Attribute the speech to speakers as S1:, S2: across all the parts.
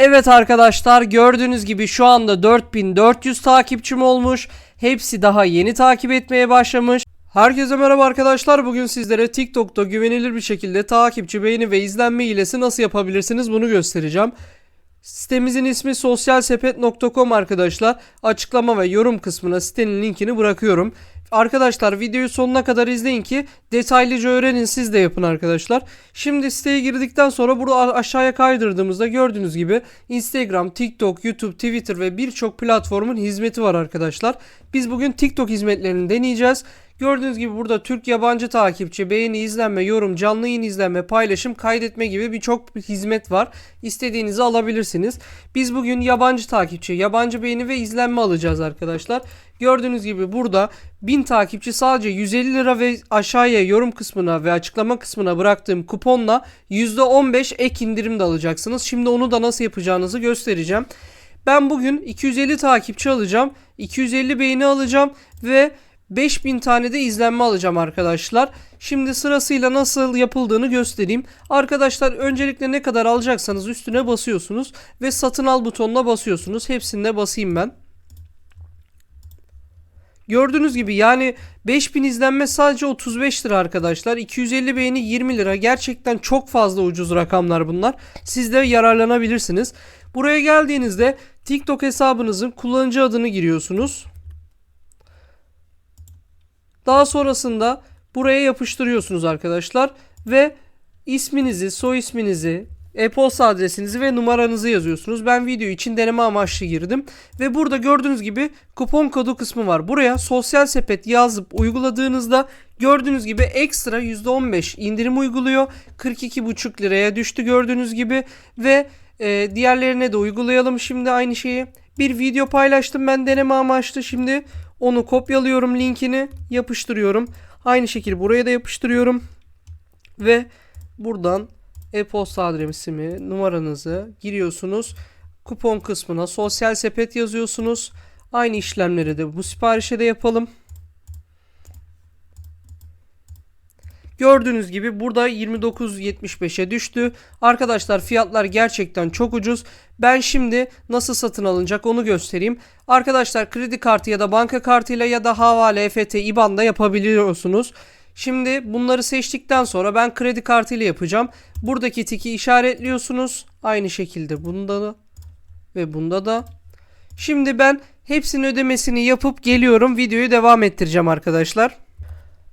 S1: Evet arkadaşlar gördüğünüz gibi şu anda 4400 takipçim olmuş. Hepsi daha yeni takip etmeye başlamış. Herkese merhaba arkadaşlar. Bugün sizlere TikTok'ta güvenilir bir şekilde takipçi, beğeni ve izlenme hilesi nasıl yapabilirsiniz bunu göstereceğim. Sitemizin ismi sosyalsepet.com arkadaşlar. Açıklama ve yorum kısmına sitenin linkini bırakıyorum. Arkadaşlar videoyu sonuna kadar izleyin ki detaylıca öğrenin siz de yapın arkadaşlar. Şimdi siteye girdikten sonra burada aşağıya kaydırdığımızda gördüğünüz gibi Instagram, TikTok, YouTube, Twitter ve birçok platformun hizmeti var arkadaşlar. Biz bugün TikTok hizmetlerini deneyeceğiz. Gördüğünüz gibi burada Türk yabancı takipçi, beğeni, izlenme, yorum, canlı yayın izlenme, paylaşım, kaydetme gibi birçok hizmet var. İstediğinizi alabilirsiniz. Biz bugün yabancı takipçi, yabancı beğeni ve izlenme alacağız arkadaşlar. Gördüğünüz gibi burada 1000 takipçi sadece 150 lira ve aşağıya yorum kısmına ve açıklama kısmına bıraktığım kuponla %15 ek indirim de alacaksınız. Şimdi onu da nasıl yapacağınızı göstereceğim. Ben bugün 250 takipçi alacağım, 250 beğeni alacağım ve 5000 tane de izlenme alacağım arkadaşlar. Şimdi sırasıyla nasıl yapıldığını göstereyim. Arkadaşlar öncelikle ne kadar alacaksanız üstüne basıyorsunuz ve satın al butonuna basıyorsunuz. Hepsinde basayım ben. Gördüğünüz gibi yani 5000 izlenme sadece 35 lira arkadaşlar. 250 beğeni 20 lira. Gerçekten çok fazla ucuz rakamlar bunlar. Siz de yararlanabilirsiniz. Buraya geldiğinizde TikTok hesabınızın kullanıcı adını giriyorsunuz. Daha sonrasında buraya yapıştırıyorsunuz arkadaşlar ve isminizi, soy isminizi, e-posta adresinizi ve numaranızı yazıyorsunuz. Ben video için deneme amaçlı girdim ve burada gördüğünüz gibi kupon kodu kısmı var. Buraya sosyal sepet yazıp uyguladığınızda gördüğünüz gibi ekstra %15 indirim uyguluyor. 42,5 liraya düştü gördüğünüz gibi ve e, diğerlerine de uygulayalım şimdi aynı şeyi. Bir video paylaştım ben deneme amaçlı şimdi onu kopyalıyorum linkini yapıştırıyorum. Aynı şekilde buraya da yapıştırıyorum. Ve buradan e-posta adresimi, numaranızı giriyorsunuz. Kupon kısmına sosyal sepet yazıyorsunuz. Aynı işlemleri de bu siparişe de yapalım. Gördüğünüz gibi burada 29.75'e düştü. Arkadaşlar fiyatlar gerçekten çok ucuz. Ben şimdi nasıl satın alınacak onu göstereyim. Arkadaşlar kredi kartı ya da banka kartıyla ya da havale, EFT, IBAN'da yapabiliyorsunuz. Şimdi bunları seçtikten sonra ben kredi kartıyla yapacağım. Buradaki tiki işaretliyorsunuz. Aynı şekilde bunda da ve bunda da. Şimdi ben hepsinin ödemesini yapıp geliyorum. Videoyu devam ettireceğim arkadaşlar.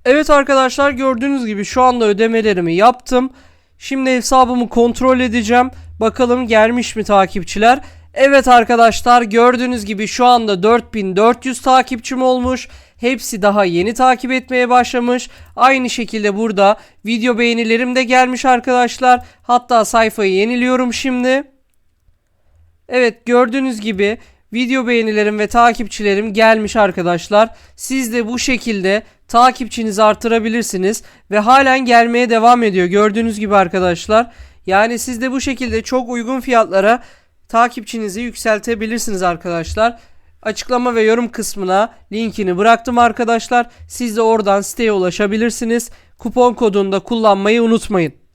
S1: Evet arkadaşlar gördüğünüz gibi şu anda ödemelerimi yaptım. Şimdi hesabımı kontrol edeceğim. Bakalım gelmiş mi takipçiler. Evet arkadaşlar gördüğünüz gibi şu anda 4400 takipçim olmuş. Hepsi daha yeni takip etmeye başlamış. Aynı şekilde burada video beğenilerim de gelmiş arkadaşlar. Hatta sayfayı yeniliyorum şimdi. Evet gördüğünüz gibi video beğenilerim ve takipçilerim gelmiş arkadaşlar. Siz de bu şekilde takipçinizi artırabilirsiniz ve halen gelmeye devam ediyor gördüğünüz gibi arkadaşlar. Yani siz de bu şekilde çok uygun fiyatlara takipçinizi yükseltebilirsiniz arkadaşlar. Açıklama ve yorum kısmına linkini bıraktım arkadaşlar. Siz de oradan siteye ulaşabilirsiniz. Kupon kodunu da kullanmayı unutmayın.